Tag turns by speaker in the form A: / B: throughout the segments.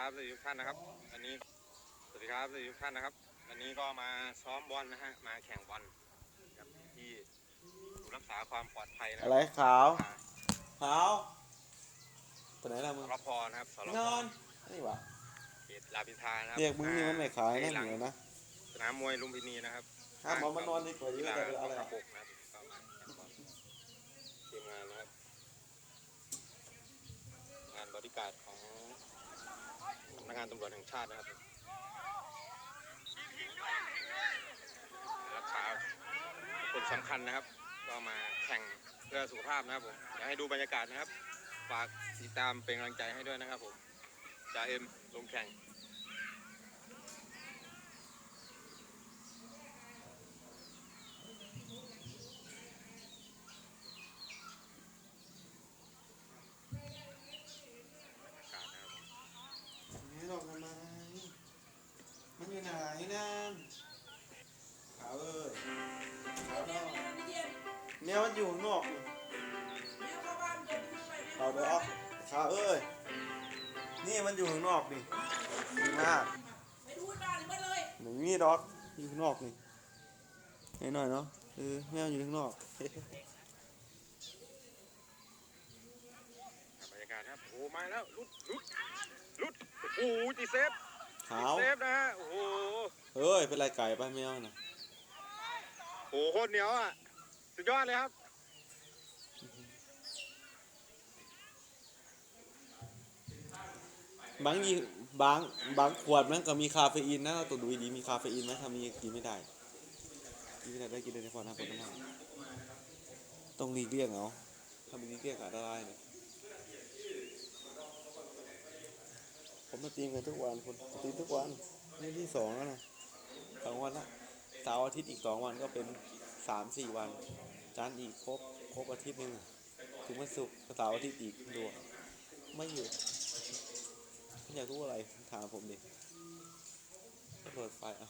A: ครับสวัสดีทุกท่านนะครับวันนี้สวัสดีครับสวัสดีทุกท่านนะครับวันนี้ก็มาซ้อมบอลนะฮะมาแข่งบอลกับที่ศูนย์รักษาความปลอดภัยนะค
B: อะ
A: บ
B: ไรขาว
A: อ่า
B: ขาวไปไหนล่ะมึง
A: สรพนะครับสรพ
B: นอนนี่วะ
A: เขตรามอินทรานะครับ
B: เรียกมึงนี่มันไม่ขาย
A: ให้
B: นั่น
A: หลัง
B: เหรอนะ
A: สนามมวยลุมพินีนะครับ
B: ห้ามเอามานอนดีกว่าเย
A: กี
B: อะ
A: ฬา
B: แต่เป็นอะไร
A: กระ
B: อะ
A: บกนะครับก็มาแข่งบอลทีมงานนะครับงานบริการดของ สำนักงานตำรวจแห่งชาตินะครับรักษาคนสำคัญนะครับ ก็มาแข่งเพื่อสุขภาพนะครับผมอยากให้ดูบรรยากาศนะครับ ฝากติดตามเป็นกำลังใจให้ด้วยนะครับผมจ่าเอ็มลงแข่ง บรรยากาศนะครับผม
B: นี่หลอกทำไมมันอยู่ไห นนั่นขาวเอ้ยขาวนอกเนี่ยมันอยู่ข้างนอกนี่ขาวเด้อขาวเอ้ยนี่มันอยู่ข้างนอกนี่ดีมาก
C: ไปดูบ้านเมื่อเลย
B: หนูมีดอกอยู่ข้างนอกนี่ให้หน่อยเนาะเออแมวอยู่ข้างนอก
A: บรรยากาศนะครับโอ้โหมาแล้วลุดลุดลุดโอ้โหจีเซฟ
B: ขาว
A: จีเซฟนะฮะโอ้โห
B: เอ้ย เป็นไรไก่ปะแมวน่ะ
A: โอ้โหโคตรเหนียวอะ สุดยอดเลยครับ
B: บางยี่บางบางขวดมันก็มีคาเฟอีนนะเราตัวดูดีมีคาเฟอีนไหมถ้ามีกินไม่ได้กินไม่ได้ได้กินได้เฉพาะน้ำผลไม้ต้องหลีกเลี่ยงเอาถ้าไม่หลีกเลี่ยงอันตรายเนี่ยผมมาตีมกันทุกวันคนตีทุกวันนี่ที่สองแล้วนะสองวันละเสาร์อาทิตย์อีกสองวันก็เป็นสามสี่วัน จันทร์อีกครบครบอาทิตย์หนึ่งถึงวันศุกร์เสาร์อาทิตย์อีกดูไม่หยุดอยากรู้อะไรถามผมดิเปิดไฟเอา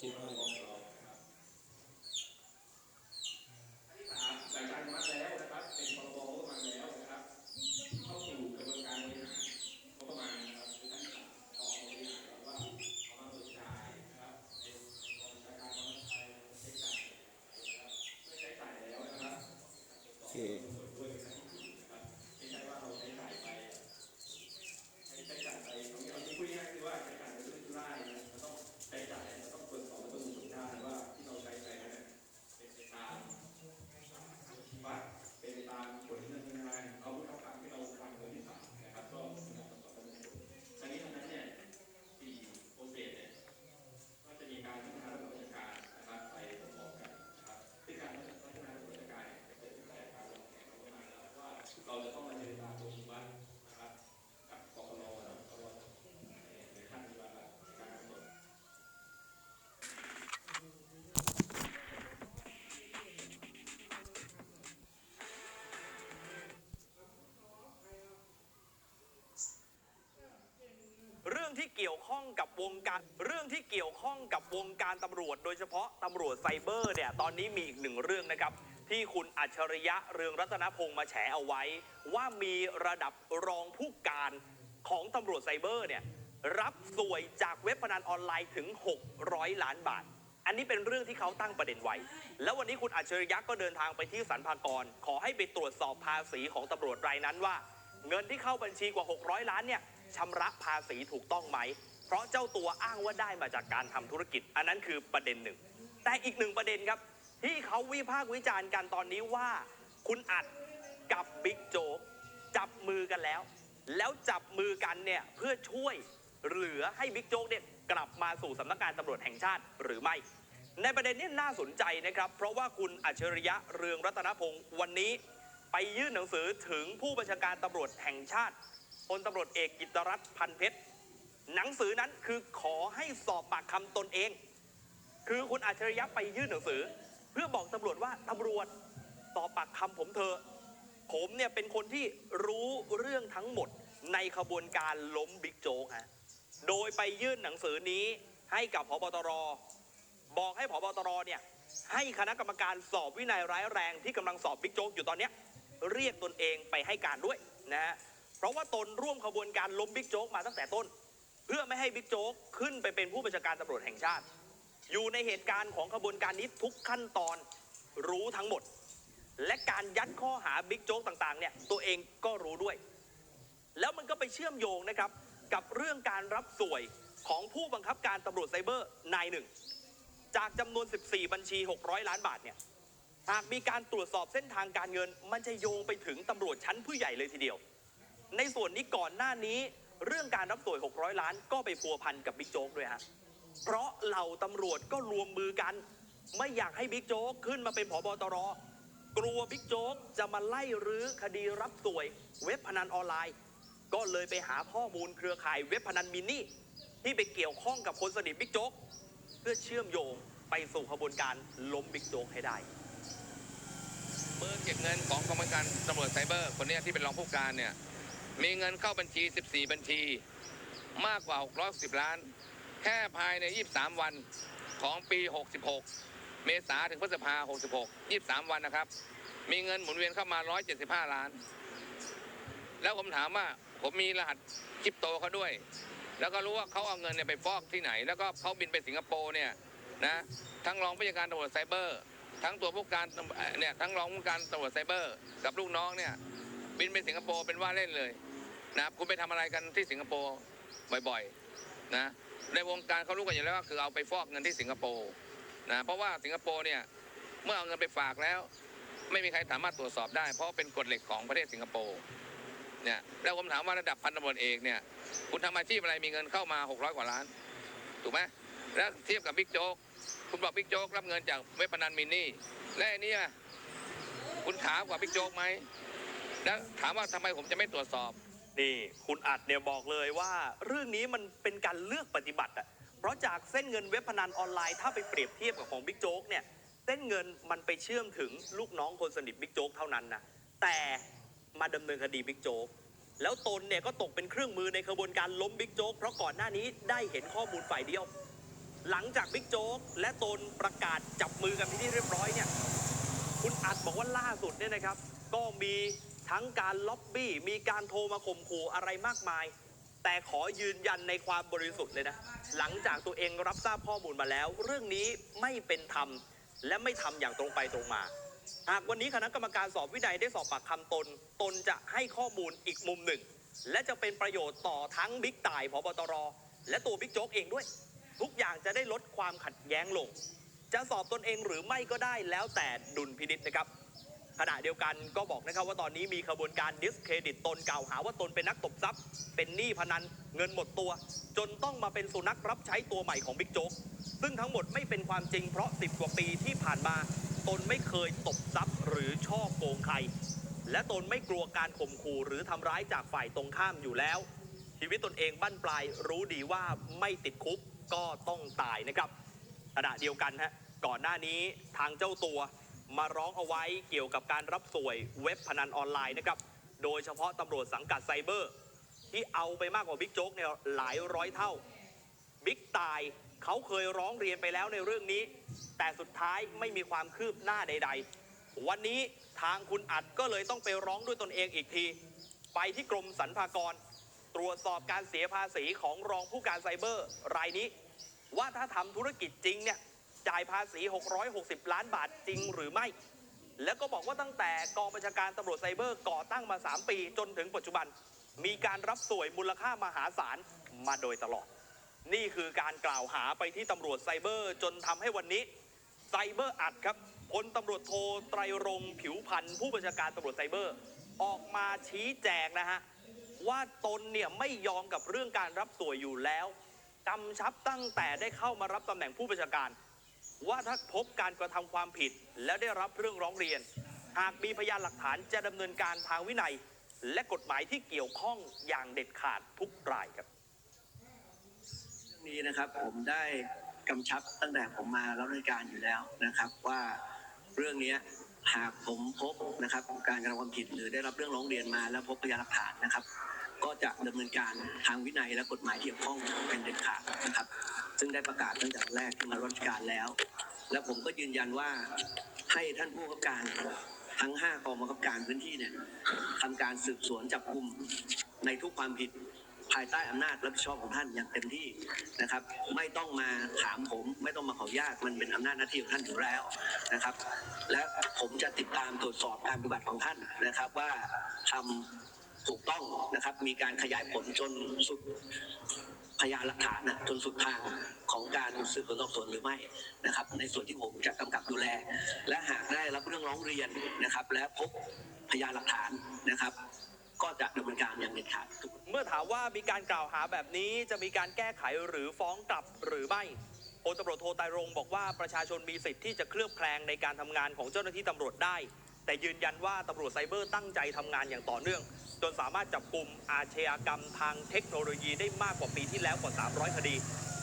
B: que
D: เรื่องที่เกี่ยวข้องกับวงการเรื่องที่เกี่ยวข้องกับวงการตำรวจ โดยเฉพาะตำรวจไซเบอร์เนี่ยตอนนี้มีอีกหนึ่งเรื่องนะครับ ที่คุณอัจฉริยะเรืองรัตนพงษ์มาแฉเอาไว้ ว่ามีระดับรองผู้การของตำรวจไซเบอร์เนี่ยรับสวยจากเว็บพนันออนไลน์ถึง 600 ล้านบาท อันนี้เป็นเรื่องที่เขาตั้งประเด็นไว้ แล้ววันนี้คุณอัจฉริยะก็เดินทางไปที่สรรพากร ขอให้ไปตรวจสอบภาษีของตำรวจรายนั้นว่า เงินที่เข้าบัญชีกว่า 600 ล้านเนี่ย ชำระภาษีถูกต้องไหม เพราะเจ้าตัวอ้างว่าได้มาจากการทำธุรกิจ อันนั้นคือประเด็นหนึ่ง แต่อีกหนึ่งประเด็นครับ ที่เขาวิพากษ์วิจารณ์กันตอนนี้ว่า คุณอัดกับบิ๊กโจ๊กจับมือกันแล้ว แล้วจับมือกันเนี่ยเพื่อช่วยเหลือให้บิ๊กโจ๊กเนี่ยกลับมาสู่สำนักงานตำรวจแห่งชาติหรือไม่ ในประเด็นนี้น่าสนใจนะครับ เพราะว่าคุณอัจฉริยะเรืองรัตนพงศ์วันนี้ ไปยื่นหนังสือถึงผู้บัญชาการตำรวจแห่งชาติ พลตำรวจเอกกิตรัฐพันเพชร หนังสือนั้นคือขอให้สอบปากคำตนเอง คือคุณอัจฉริยะไปยื่นหนังสือ เพื่อบอกตำรวจว่าตำรวจสอบปากคำผมเถอผมเนี่ยเป็นคนที่รู้เรื่องทั้งหมดในขบวนการล้มบิ๊กโจ๊กฮะ โดยไปยื่นหนังสือนี้ให้กับพบตร บอกให้พบตรเนี่ยให้คณะกรรมการสอบวินัยร้ายแรงที่กำลังสอบบิ๊กโจ๊กอยู่ตอนนี้เรียกตนเองไปให้การด้วยนะฮะ ราะว่าตนร่วมขบวนการล้มบิ๊กโจ๊กมาตั้งแต่ต้น เพื่อไม่ให้บิ๊กโจ๊กขึ้นไปเป็นผู้บัญชาการตำรวจแห่งชาติ อยู่ในเหตุการณ์ของขบวนการนี้ทุกขั้นตอนรู้ทั้งหมด และการยัดข้อหาบิ๊กโจ๊กต่างๆเนี่ยตัวเองก็รู้ด้วย แล้วมันก็ไปเชื่อมโยงนะครับกับเรื่องการรับสวยของผู้บังคับการตำรวจไซเบอร์นายหนึ่งจากจำนวน 14 บัญชี 600 ล้านบาทเนี่ยหากมีการตรวจสอบเส้นทางการเงิน มันจะโยงไปถึงตำรวจชั้นผู้ใหญ่เลยทีเดียว ในส่วนนี้ก่อนหน้านี้ เรื่องการรับสวย 600 ล้านก็ไปพัวพันกับบิ๊กโจ๊กด้วยฮะเพราะเหล่าตำรวจก็รวมมือกัน ไม่อยากให้บิ๊กโจ๊กขึ้นมาเป็นผบตรกลัวบิ๊กโจ๊กจะมาไล่รื้อคดีรับสวยเว็บพนันออนไลน์ ก็เลยไปหาข้อมูลเครือข่ายเว็บพนันมินนี่ที่ไปเกี่ยวข้องกับคนสนิทบิ๊กโจ๊กเพื่อเชื่อมโยงไปสู่ขบวนการล้มบิ๊กโจ๊กให้ได้
E: เบอร์เก็บเงินของกองบัญชาการตำรวจไซเบอร์คนนี้ที่เป็นรองผู้การเนี่ย มีเงินเข้าบัญชี 14 บัญชี มากกว่า 610 ล้าน แค่ภายใน 23 วันของปี 66 เมษาถึงพฤษภา 66 23 วันนะครับ มีเงินหมุนเวียนเข้ามา 175 ล้าน แล้วผมถามว่าผมมีรหัสคริปโตเขาด้วย แล้วก็รู้ว่าเขาเอาเงินเนี่ยไปฟอกที่ไหน แล้วก็เขาบินไปสิงคโปร์เนี่ยนะทั้งรองผู้จัดการตำรวจไซเบอร์ ทั้งตัวผู้การเนี่ยทั้งรองผู้การตำรวจไซเบอร์ กับลูกน้องเนี่ย บินไปสิงคโปร์เป็นว่าเล่นเลยนะคุณไปทำอะไรกันที่สิงคโปร์บ่อยๆนะในวงการเขารู้กันอยู่แล้วว่าคือเอาไปฟอกเงินที่สิงคโปร์นะเพราะว่าสิงคโปร์เนี่ยเมื่อเอาเงินไปฝากแล้ว ไม่มีใครสามารถตรวจสอบได้ เพราะเป็นกฎเหล็กของประเทศสิงคโปร์เนี่ยแล้วผมถามว่าระดับพันตำรวจเอกเนี่ยคุณทำอาชีพอะไรมีเงินเข้ามา 600 กว่าล้าน ถูกไหมแล้วเทียบกับบิ๊กโจ๊กคุณบอกบิ๊กโจ๊กรับเงินจากเว็บพนันมินนี่และอันนี้คุณถามกว่าบิ๊กโจ๊กไหม แล้วถามว่าทำไมผมจะไม่ตรวจสอบ
D: นี่คุณอัดเนี่ยบอกเลยว่า เรื่องนี้มันเป็นการเลือกปฏิบัติอะเพราะจากเส้นเงินเว็บพนันออนไลน์ถ้าไปเปรียบเทียบกับของบิ๊กโจ๊กเนี่ยเส้นเงินมันไปเชื่อมถึงลูกน้องคนสนิทบิ๊กโจ๊กเท่านั้นนะแต่มาดำเนินคดีบิ๊กโจ๊กแล้วตนเนี่ยก็ตกเป็นเครื่องมือในขบวนการล้มบิ๊กโจ๊กเพราะก่อนหน้านี้ได้เห็นข้อมูลฝ่ายเดียว หลังจากบิ๊กโจ๊กและตนประกาศจับมือกันที่เรียบร้อยเนี่ยคุณอัดบอกว่าล่าสุดเนี่ยนะครับ ก็มี ทั้งการล็อบบี้มีการโทรมาข่มขู่อะไรมากมาย แต่ขอยืนยันในความบริสุทธิ์เลยนะ หลังจากตัวเองรับทราบข้อมูลมาแล้ว เรื่องนี้ไม่เป็นธรรมและไม่ทำอย่างตรงไปตรงมา หากวันนี้คณะกรรมการสอบวินัยได้สอบปากคำตน ตนจะให้ข้อมูลอีกมุมหนึ่ง และจะเป็นประโยชน์ต่อทั้งบิ๊กต่ายพบตร และตัวบิ๊กโจ๊กเองด้วย ทุกอย่างจะได้ลดความขัดแย้งลง จะสอบตนเองหรือไม่ก็ได้แล้วแต่ดุลพินิษนะครับ ขณะเดียวกันก็บอกนะครับว่าตอนนี้มีขบวนการดิสเครดิตตนกล่าวหาว่าตนเป็นนักตบทรัพย์ เป็นหนี้พนันเงินหมดตัว จนต้องมาเป็นสุนัขรับใช้ตัวใหม่ของบิ๊กโจ๊กซึ่งทั้งหมดไม่เป็นความจริงเพราะ 10 กว่าปีที่ผ่านมา ตนไม่เคยตบทรัพย์หรือช่อโกงใคร และตนไม่กลัวการข่มขู่หรือทำร้ายจากฝ่ายตรงข้ามอยู่แล้ว ชีวิตตนเองบั้นปลายรู้ดีว่าไม่ติดคุกก็ต้องตายนะครับขณะเดียวกันฮะก่อนหน้านี้ทางเจ้าตัว มาร้องเอาไว้เกี่ยวกับการรับสวยเว็บพนันออนไลน์นะครับ โดยเฉพาะตำรวจสังกัดไซเบอร์ ที่เอาไปมากกว่าบิ๊กโจ๊กเนี่ยหลายร้อยเท่า บิ๊กตายเขาเคยร้องเรียนไปแล้วในเรื่องนี้ แต่สุดท้ายไม่มีความคืบหน้าใด ๆ วันนี้ทางคุณอัดก็เลยต้องไปร้องด้วยตนเองอีกที ไปที่กรมสรรพากร ตรวจสอบการเสียภาษีของรองผู้การไซเบอร์รายนี้ ว่าถ้าทำธุรกิจจริงเนี่ย จ่ายภาษี 660 ล้านบาทจริงหรือไม่ แล้วก็บอกว่าตั้งแต่กองบัญชาการตำรวจไซเบอร์ก่อตั้งมา 3 ปี จนถึงปัจจุบัน มีการรับสวยมูลค่ามหาศาลมาโดยตลอด นี่คือการกล่าวหาไปที่ตำรวจไซเบอร์ จนทำให้วันนี้ไซเบอร์อัดครับพลตำรวจโทไตรรงผิวพันธ์ผู้บัญชาการตำรวจไซเบอร์ ออกมาชี้แจงนะฮะว่าตนเนี่ยไม่ยอมกับเรื่องการรับสวยอยู่แล้วกำชับตั้งแต่ได้เข้ามารับตำแหน่งผู้บัญชาการ ว่าถ้าพบการกระทำความผิด และได้รับเรื่องร้องเรียน หากมีพยานหลักฐานจะดำเนินการทางวินัย และกฎหมายที่เกี่ยวข้องอย่างเด็ดขาดทุกรายครับ
F: เรื่องนี้นะครับผมได้กำชับตั้งแต่ผมมารับราชการอยู่แล้วนะครับ ว่าเรื่องนี้หากผมพบนะครับการกระทำความผิดหรือได้รับเรื่องร้องเรียนมา แล้วพบพยานหลักฐานนะครับ ก็จะดำเนินการทางวินัยและกฎหมายที่เกี่ยวข้องเป็นเด็ดขาดนะครับ ซึ่งได้ประกาศตั้งแต่แรกที่มารับราชการแล้ว และผมก็ยืนยันว่าให้ท่านผู้กำกับการทั้งห้ากองบังคับการพื้นที่เนี่ยทำการสืบสวนจับกลุ่มในทุกความผิดภายใต้อำนาจรับผิดชอบของท่านอย่างเต็มที่นะครับ ไม่ต้องมาถามผม ไม่ต้องมาขออนุญาตมันเป็นอำนาจหน้าที่ของท่านอยู่แล้วนะครับ และผมจะติดตามตรวจสอบการปฏิบัติของท่านนะครับว่าทำถูกต้องนะครับ มีการขยายผลจนสุด พยานหลักฐานนะจนสุดทางของการสืบสวนสอบสวนหรือไม่นะครับ ในส่วนที่ผมจะกำกับดูแล และหากได้รับเรื่องร้องเรียนนะครับ และพบพยานหลักฐานนะครับ ก็จะดำเนินการอย่างเด็ดขาด
D: เมื่อถามว่ามีการกล่าวหาแบบนี้จะมีการแก้ไขหรือฟ้องกลับหรือไม่พลตำรวจโทไตรรงบอกว่าประชาชนมีสิทธิ์ที่จะเคลือบแคลงในการทำงานของเจ้าหน้าที่ตำรวจได้ แต่ยืนยันว่าตำรวจไซเบอร์ตั้งใจทำงานอย่างต่อเนื่อง จนสามารถจับกลุ่มอาชญากรรมทางเทคโนโลยีได้มากกว่าปีที่แล้วกว่า 300 คดี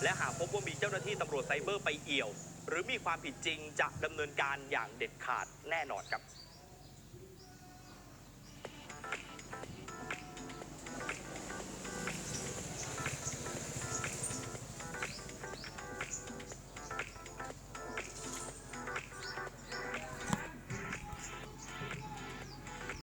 D: และหากพบว่ามีเจ้าหน้าที่ตำรวจไซเบอร์ไปเอี่ยว หรือมีความผิดจริงจะดำเนินการอย่างเด็ดขาดแน่นอนครับ